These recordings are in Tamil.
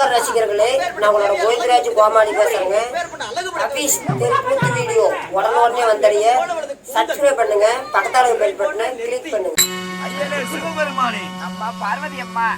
நமஸ்கார் ரசிகர்களே நான் உங்களோட கோவிந்தராஜ் கோமாளி பேசுறேங்க. அபீஸ் தெருக்கூத்து வீடியோ உடனே வந்தடைய சப்ஸ்கிரைப் பண்ணுங்க பக்கத்தால பெல் பட்டனை கிளிக் பண்ணுங்க. சிவபெருமானே. அம்மா பார்வதி அம்மா.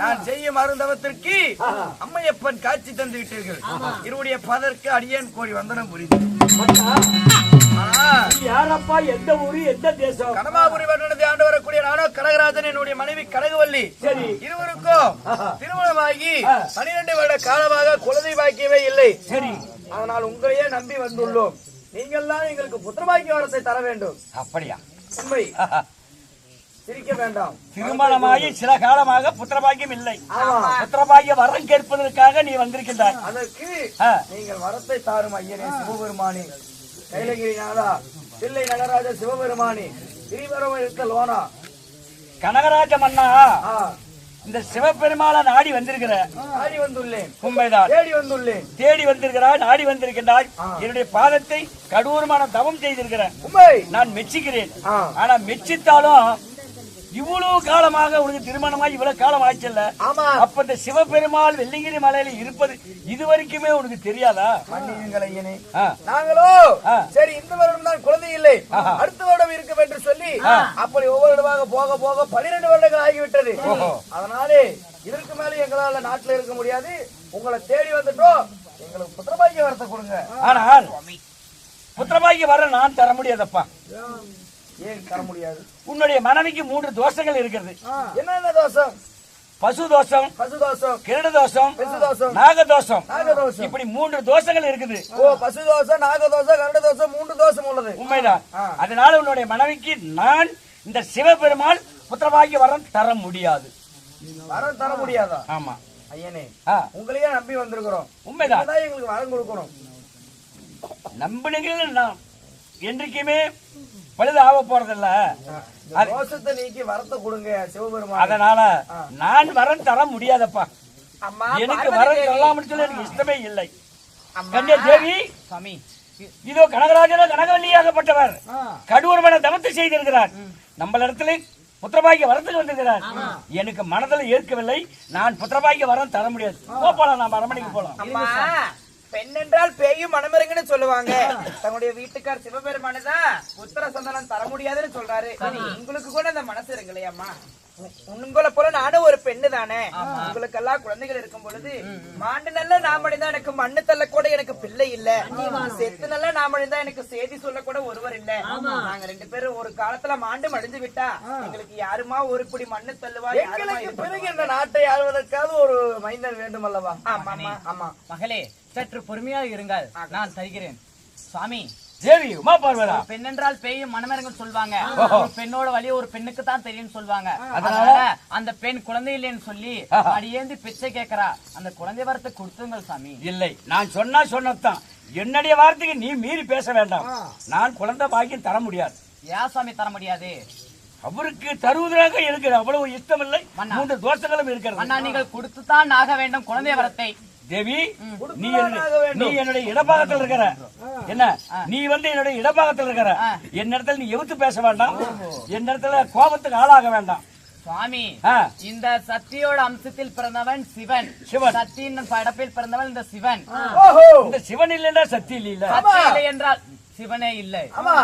நான் செய்யும் அருந்தவத்திற்கு அம்மையப்பன் காட்சி தந்து விட்டீர்கள் இருவுடைய பதற்கு அடியேன் கோரி வந்தனம் புரியுது யாரப்பா? எந்த ஊரு? எந்த தேசம்? கனமாபுரி வரக்கூடிய நானோ கனகராஜன் என்னுடைய மனைவி கனகவல்லி. இருவருக்கும் திருமணமாகி பனிரெண்டு வருட காலமாக குழந்தை பாக்கியவே இல்லை. சரி. அதனால் உங்களையே நம்பி வந்துள்ளோம். நீங்கள்தான் எங்களுக்கு புத்திரபாக்கிய வரத்தை தர வேண்டும். அப்படியா? உண்மை. சிரிக்க வேண்டாம். திருமணமாகி சில காலமாக புத்திரபாகியம் இல்லை. புத்திரபாகிய வரம் கேட்பதற்காக நீ வந்திருக்கின்றாய். அதற்கு. நீங்கள் வரத்தை தாரும் ஐயனே சிவபெருமானி. கைலகிரிநாதா தில்லை நடராஜ சிவபெருமானி. திரிவரம் இருக்க லோனா கனகராஜ மன்னா இந்த சிவபெருமாளை நாடி வந்திருக்கிற ஆடி வந்துள்ளேன். உண்மைதான் தேடி வந்துள்ளேன். தேடி வந்திருக்கிறாய் நாடி வந்திருக்கின்றாய். என்னுடைய பாதத்தை கடூரமான தவம் செய்திருக்கிறேன். நான் மெச்சிக்கிறேன். ஆனா மெச்சித்தாலும் இவ்வளவு காலமாக உனக்கு திருமணமாய் இவ்வளவு காலம் ஆச்சுல்ல ஆமா. அப்ப இந்த சிவபெருமாள் வெள்ளிங்கிரி மலையில இருப்பது இது வரைக்குமே உனக்கு தெரியாதா? மன்னியுங்கள் ஐயனே. ஆ. நாங்களோ. சரி இந்த வருடம் தான் குழந்தை இல்லை. அடுத்த வருடம் இருக்கும் என்று சொல்லி அப்படி ஒவ்வொரு இடமாக போக போக பனிரெண்டு வருடங்கள் ஆகிவிட்டது. அதனாலே இதற்கு மேல எங்களால நாட்டுல இருக்க முடியாது. உங்களை தேடி வந்துட்டோம். எங்களுக்கு புத்திரபாக்கிய வரத்தை கொடுங்க. ஆனால் புத்திரபாகி வர நான் தர முடியாதப்பா. ஏன் தர முடியாது? உன்னுடைய மனைவிக்கு மூன்று தோஷங்கள் இருக்கிறது. என்னென்ன தோஷம்? பசு தோஷம் பசு தோஷம். கிரட தோஷம் பெசு தோஷம். நாக தோஷம் நாகதோஷம். இப்படி மூன்று தோஷங்கள் இருக்குது. ஓ பசு தோஷம் நாகதோஷம் கரட தோஷம் மூன்று தோஷம் உள்ளது. உண்மைதான். அதனால உன்னுடைய மனைவிக்கு நான் இந்த சிவபெருமாள் புத்திரபாகிய வரம் தர முடியாது. வரம் தர முடியாதா? ஆமா. ஐயனே உங்களையே நம்பி வந்திருக்கிறோம். உண்மைதான். எங்களுக்கு வரம் கொடுக்கணும். நம்பினீர்கள் நான். என்றைக்குமே பழுது ஆக போறதில்ல. நீக்கி வரத்தை கொடுங்க சிவபெருமான். அதனால நான் வரம் தர முடியாதப்பா. அம்மா எனக்கு வரம். தரலாம்னு சொல்லி எனக்கு இஷ்டமே இல்லை. அம்மா. கன்யா தேவி சுவாமி இதோ கனகராஜனோ கனகவல்லியாகப்பட்டவர். கடூரமான தவத்தை செய்திருக்கிறார். நம்மளிடத்துல புத்திரபாகிய வரத்துக்கு வந்திருக்கிறார். எனக்கு மனதில் ஏற்கவில்லை. நான் புத்திரபாகிய வரம் தர முடியாது. போலாம் நாம் அரமனைக்கு போலாம். அம்மா. பெண் என்றால் பேயும் மனமிறங்குன்னு சொல்லுவாங்க. தன்னுடைய வீட்டுக்கார் சிவபெருமானு தான் உத்தர சந்தனம் தர முடியாதுன்னு சொல்றாரு. உங்களுக்கு கூட அந்த மனசு இருக்குல்லையா அம்மா உ- உங்களை போல நானும் ஒரு பெண்ணு தானே. உங்களுக்கு எல்லாம் குழந்தைகள் இருக்கும் பொழுது மாண்டு நல்ல நாமடிதான் எனக்கு மண்ணு தள்ள கூட எனக்கு பிள்ளை இல்ல. செத்து நல்ல நாமடிதான் எனக்கு செய்தி சொல்ல கூட ஒருவர் இல்ல. நாங்க ரெண்டு பேரும் ஒரு காலத்துல மாண்டு மடிஞ்சு விட்டா எங்களுக்கு யாருமா ஒரு புடி மண்ணு தள்ளுவா எங்களுக்கு பிறகு இந்த நாட்டை ஆள்வதற்காவது ஒரு மைந்தன் வேண்டும் அல்லவா ஆமா ஆமா. மகளே சற்று பொறுமையாக இருங்கள். நான் தருகிறேன். சுவாமி தேவி உமா பார்வதா பெண் என்றால் பேயும் மனமரங்கள் சொல்வாங்க. ஒரு பெண்ணோட வழி ஒரு பெண்ணுக்கு தான் தெரியும் சொல்வாங்க. அதனால? அந்த பெண் குழந்தை இல்லைன்னு சொல்லி அடியேந்து பிச்சை கேக்குறா அந்த குழந்தை வரத்தை கொடுத்துங்கள் சாமி. இல்லை. நான் சொன்னா சொன்னதுதான். என்னுடைய வார்த்தைக்கு நீ மீறி பேச வேண்டாம். நான் குழந்தை பாக்கியம் தர முடியாது. ஏன் சாமி தர முடியாது? அவருக்கு தருவதாக இருக்கிற அவ்வளவு இஷ்டம் இல்லை. மூன்று தோஷங்களும் இருக்கிறது. அண்ணா நீங்கள் கொடுத்துத்தான் ஆக வேண்டும் குழந்தை வரத்தை. தேவி நீ என்னுடைய-. நீ இடபாகத்தில் இருக்கிற. என்ன? நீ வந்து என்னுடைய இடபாகத்தில் இருக்கிற. என் இடத்துல நீ எவுத்து பேச வேண்டாம். என் இடத்துல கோபத்துக்கு ஆளாக வேண்டாம். சுவாமி. இந்த சக்தியோட அம்சத்தில் பிறந்தவன் சிவன். சிவன். சக்தியின் படப்பில் பிறந்தவன் இந்த சிவன். இந்த சிவன் இல்லைன்னா சக்தி இல்ல இல்லை என்றால் சிவனே இல்லை. ஆமா.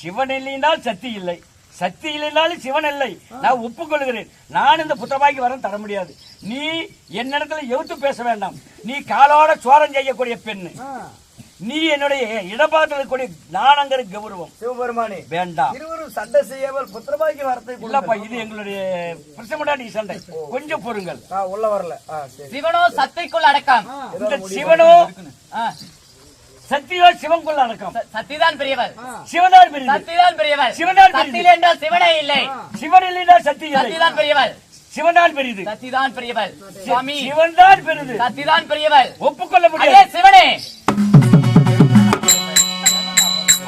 சிவன் இல்லைனால் சக்தி இல்லை. சக்தி இல்லைனாலும் சிவன் இல்லை. நான் ஒப்புக்கொள்கிறேன். நான் இந்த புத்தபாக்கி வரம் தர முடியாது. நீ என்னிடத்துல எவுத்து பேச வேண்டாம். நீ காலோட சோரம் செய்யக்கூடிய பெண்ணு. நீ என்னுடைய இடபாகத்தில் இருக்கக்கூடிய நாணங்கிற கௌரவம். சிவபெருமானே வேண்டாம். இருவரும் சண்டை செய்யாமல் புத்திரபாக்கிய வரத்தை இல்லப்பா இது எங்களுடைய பிரசமடாடி சண்டை. கொஞ்சம் பொறுங்கள். உள்ள வரல. சிவனோ சத்தைக்குள் அடக்கம். இந்த சிவனோ ஆ, சக்தியோ சிவங்குள்ள அடக்கம். ச- சக்திதான் பெரியவர். சிவனால் பெரியது சக்திதான் பெரியவர். சிவனால் பெரியது. சக்தியில் என்றால் சிவனே இல்லை. சிவன் இல்லைன்னா சக்தி இல்லை. சக்திதான் பெரியவர் சிவனால் பெரியது. சக்திதான் பெரியவர் சுவாமி. சிவன் தான் பெரியது. சக்திதான் பெரியவர் ஒப்புக்கொள்ள அதே முடியாது சிவனே.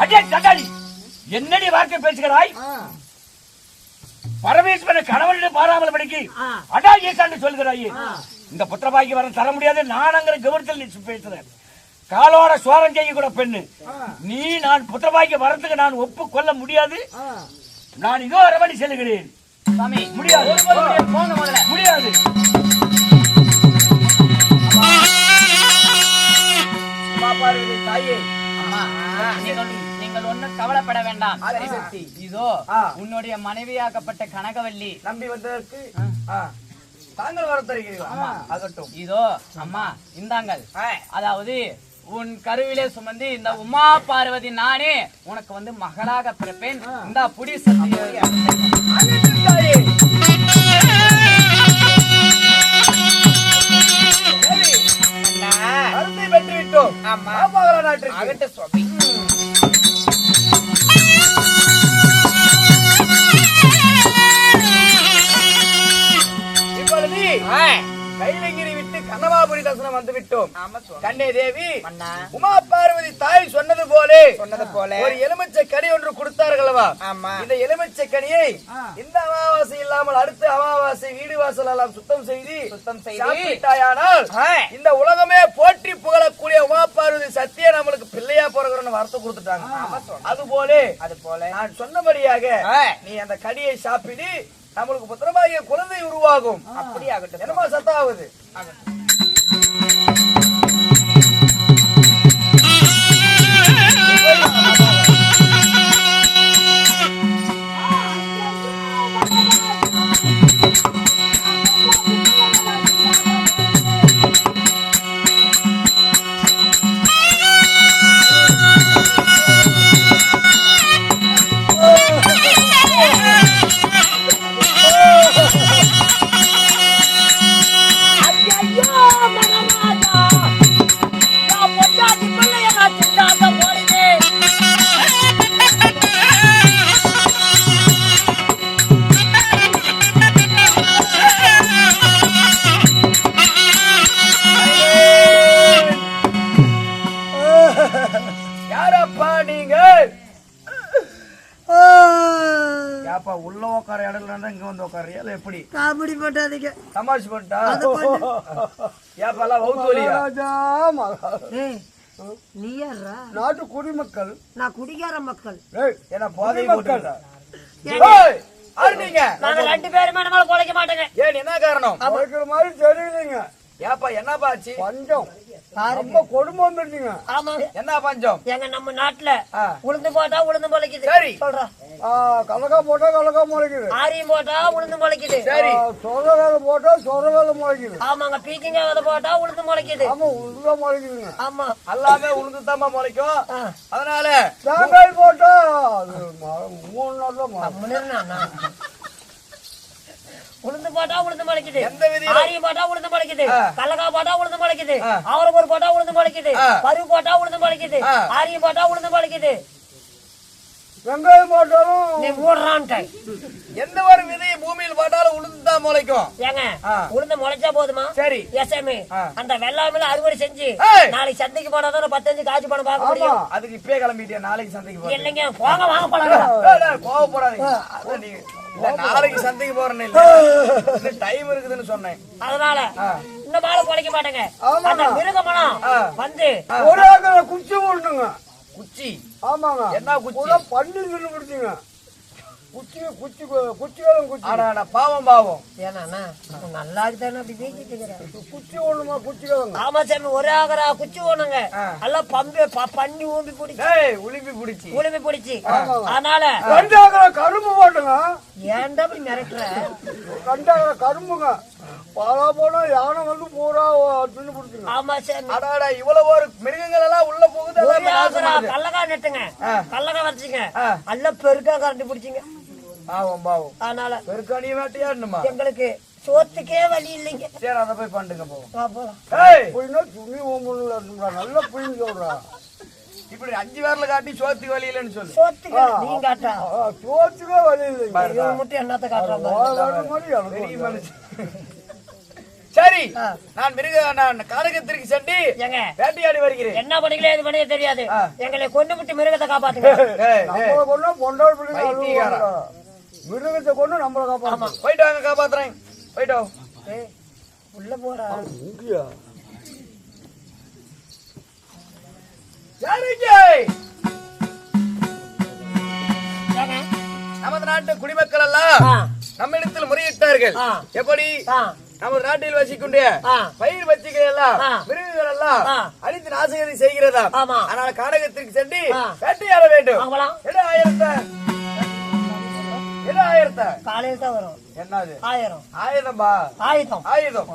அடே சண்டாளி. என்னடி வார்த்தை பேசுகிறாய்? பரமேஸ்வரன் கணவனிடம் பாராமல் படிக்கு அடா ஈசான்னு சொல்கிறாய். இந்த புத்திரபாக்கி வர தர முடியாது. நானங்கிற கவனத்தில் நீ பேசுற காலோட சோரம் செய்யக்கூட பெண்ணு. நீ நான் புத்திரபாக்கி வரத்துக்கு நான் ஒப்புக்கொள்ள முடியாது. நான் இதோ அரவணி செல்கிறேன் மனைவியாக்கப்பட்ட கனகவல்லி. நம்பி வந்ததற்கு தாங்கள் வரத்தருகிறீர்களா ஆகட்டும். இதோ அம்மா இந்தாங்கள். அதாவது உன் கருவிலே சுமந்து இந்த உமா பார்வதி நானே உனக்கு வந்து மகளாக பிறப்பேன். இந்த புடி சத்திய விட்டோம் மாபாகல நாட்டிற்கு விட்டோம். கண்ணே தேவி உமா பார்வதி தாய் சொன்னது போலே. சொன்னது போல. ஒரு எலுமிச்சை கனி ஒன்று கொடுத்தார்களவா? இந்த எலுமிச்சை கனியை இந்த அமாவாசை இல்லாமல் அடுத்த அமாவாசை வீடு வாசல் எல்லாம் சுத்தம் செய்து சுத்தம் செய்து. சாப்பிட்டாயானால் ஆ, இந்த உலகமே போற்றி புகழக்கூடிய உமா பார்வதி சத்திய நம்மளுக்கு பிள்ளையா பிறகுறன்னு வார்த்தை கொடுத்துட்டாங்க. அது போலே. அது போல. நான் சொன்னபடியாக நீ அந்த கனியை சாப்பிடு நம்மளுக்கு புத்திரமாகிய குழந்தை உருவாகும். அப்படி ஆகட்டும் என்னமா சத்தாகுது யாரப்பா フフフフ。இல்ல எப்படி? காமெடி பண்ணாதீங்க சமாளிச்சு பண்ணிட்டா? ஏப்பா எல்லாம் வவுத்தோலியா ஏய், நீ யாரா நாட்டு குடிமக்கள். நான் குடிகார மக்கள். என்ன போதை போட்டு ஏங்க, நீங்க? ரெண்டு பேருமே நம்மள குலைக்க மாட்டேங்க. ஏன் என்ன காரணம்? வைக்கிற மாதிரி தெரியலைங்க ஏப்பா என்னப்பா ஆச்சு? பஞ்சம். ரொம்ப கொடுமை ஆமாங்க என்ன பஞ்சம்? எங்க நம்ம நாட்டுல. உளுந்து போட்டா உளுந்து முளைக்குது. சரி. சொல்றேன் ஆ, கலக்கா போட்டா கலக்கா முளைக்குது. ஆரியம் போட்டா உளுந்து முளைக்குது. சரி. சொர வேலை போட்டா சொர வேலை முளைக்குது. ஆமாங்க பீக்கிங்க விதை போட்டா உளுந்து முளைக்குது. ஆமா உள்ள முளைக்குதுங்க. ஆமா. எல்லாமே உளுந்து முளைக்கும். ஆ. அதனால தேங்காய் போட்டா மூணு இரு நான். உளுந்து போட்டா உளுந்து முளைக்குது. ஆரியம் போட்டா உளுந்து முளைக்குது. ஆ. கடலக்காய் போட்டா உளுந்து முளைக்குது. அவரப்பூர் போட்டா உளுந்து முளைக்குது. பருப்பு போட்டா உளுந்து முளைக்குது. ஆரியம் போட்டா உளுந்து முளைக்குது. வெங்காயம் போட்டாலும் நீ மூடுறான்ட்ட எந்த ஒரு விதையை பூமியில் போட்டாலும் உளுந்து தான் முளைக்கும். ஏங்க. உளுந்து முளைச்சா போதுமா? சரி. எஸ்எம்ஏ. அந்த வெள்ளாமையில அறுவடை செஞ்சு. நாளைக்கு சந்தைக்கு போனா தான் பத்தஞ்சு காய்ச்சி பணம் பார்க்க முடியும்? அதுக்கு இப்பயே கிளம்பிட்டியா? நாளைக்கு சந்தைக்கு போறேன் இல்லைங்க போங்க வாங்க போலாம். கோவப்படாதீங்க நீங்க இல்ல, நாளைக்கு சந்தைக்கு போறேன்னு இல்ல. டைம் இருக்குதுன்னு சொன்னேன். அதனால. இந்த மாலை குலைக்க மாட்டேங்க. அந்த மிருகமனம். வந்து ஒரு குச்சி போட்டுங்க குச்சி? ஆமாங்க. என்ன குச்சி? பண்ணி தின்னு பிடிச்சிங்க குச்சி குச்சி குச்சிகளும் குச்சி. ஆனா பாவம் பாவம். ஏன்னா நல்லா இருக்குதானே அப்படி பேசிட்டு இருக்கிறேன். குச்சி ஒண்ணுமா குச்சிகளுங்க? ஆமா சாமி ஒரே ஆகரா குச்சி ஓணுங்க ஆ. எல்லாம் பம்பு ப- பண்ணி ஊம்பி பிடிச்சி. டேய் உளிப்பி பிடிச்சி. உளுமி பிடிச்சி. அதனால ரெண்டு ஏக்கரை கரும்பு போட்டுங்க. ஏன்டா அப்படி மிரட்டுற? ரெண்டு ஏக்கரை கரும்புங்க. பாலா போனா யானை வந்து பூரா தின்னு பிடிச்சிங்க ஆமா சாமி அடாடா இவ்வளவு ஒரு மிருகங்கள் எல்லாம் உள்ள போகுது. கல்லக்கா நட்டுங்க. கல்லக்கா வச்சுங்க. எல்லாம் பெருக்கா கரண்டி பிடிச்சிங்க. பாவம் பாவம். அதனால பெருக்காணிய வேட்டையாடணுமா எங்களுக்கு சோத்துக்கே வழி இல்லைங்க. சரி அதை போய் பண்ணுங்க போவோம். புயினா துணி ஓம்புல நல்ல புயின்னு சொல்றா. இப்படி அஞ்சு பேர்ல காட்டி சோத்துக்கு வழியிலன்னு சொல்லு. சோத்துக்கு நீ காட்டா. சோத்துக்கே வழி இவன் மட்டும் என்னத்த எனக்கு பெரிய. மனுஷன். சரி. நான் மிருக நான் காரகத்திற்கு சென்று ஏங்க. வேட்டையாடி வருகிறேன். என்ன பண்ணிக்கல இது பண்ணிக்க தெரியாது. எங்களை கொண்டு விட்டு மிருகத்தை காப்பாத்துங்க. மிருகத்தை கொண்டு நம்மளை காப்பாற்று போயிட்டு வாங்க காப்பாத்துறேன். போயிட்டு உள்ள போறா யாருங்க? நமது நாட்டு குடிமக்கள் எல்லாம். நம்மிடத்தில் முறையிட்டார்கள். எப்படி. நமது நாட்டில் வசிக்கின்ற. பயிர் பச்சிகள் எல்லாம். மிருகங்கள் எல்லாம். அழித்து நாசகதி செய்கிறதா. ஆனால் காடகத்திற்கு சென்று. வேட்டையாட வேண்டும். என்ன ஆயிரத்த என்ன ஆயிரத்த காலையில் தான் வரும் என்னது ஆயிரம் ஆயுதம்பா ஆயுதம் ஆயுதம்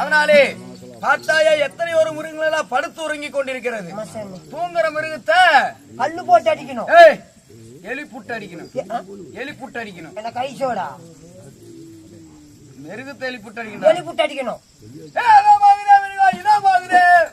அதனாலே பார்த்தாயா எத்தனை ஒரு மிருகங்கள் படுத்து உறங்கிக் கொண்டிருக்கிறது. தூங்குற மிருகத்தை கல்லு போட்டு அடிக்கணும். எலி புட்டு அடிக்கணும்? எலி புட்டு அடிக்கணும். என்ன கை சோடா? மிருகத்தை எலி புட்டு அடிக்கணும். எலி புட்டு அடிக்கணும் அதோ பாக்குறேன்,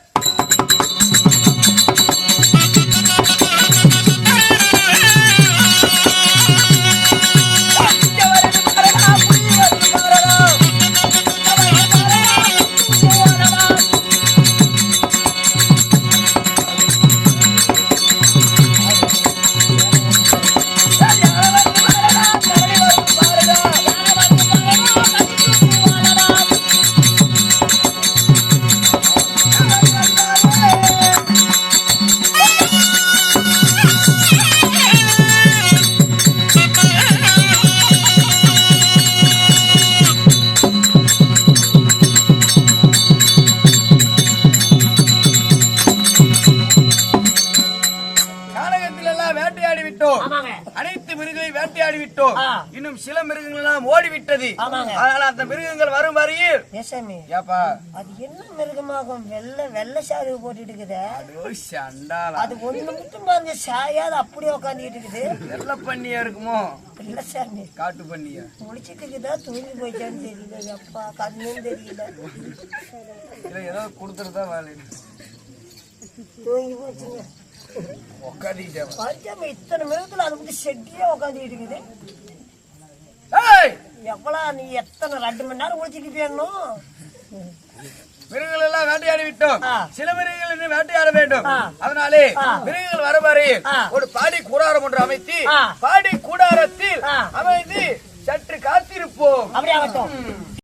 சில மிருகங்கள் எல்லாம் ஓடிவிட்டது. அதனால அந்த மிருகங்கள் வரும் வரையில் ஏப்பா. அது என்ன மிருகமாகும்? வெள்ளை வெள்ளை சாரி போட்டுட்டு இருக்குதே அது ஒண்ணு மட்டும் பாருங்க சாயாது அப்படியே உட்காந்துட்டு இருக்குது வெள்ள பண்ணியா இருக்குமோ? இல்ல சாமி. காட்டு பண்ணியா முடிச்சிட்டு இருக்குதா தூங்கி போயிட்டான்னு தெரியல. அப்பா கண்ணும் தெரியல. இல்ல ஏதோ கொடுத்துருதா வேலை தூங்கி போச்சுங்க. உக்காதிக்கிட்டே பஞ்சாம இத்தனை மிருகத்துல அது மட்டும் செட்டியா உட்காந்துட்டு இருக்குது ஏய் எவ்வளவு நீ எத்தனை ரெண்டு மணி நேரம் முடிச்சிட்டு போயணும் மிருகங்கள் எல்லாம் வேட்டையாடி விட்டோம். சில மிருகங்கள் இன்னும் வேட்டையாட வேண்டும். அதனாலே. மிருகங்கள் வர ஆ. ஒரு பாடி கூடாரம் ஒன்று அமைத்து. பாடி கூடாரத்தில் ஆ. அமைத்து சற்று காத்திருப்போம் அப்படியே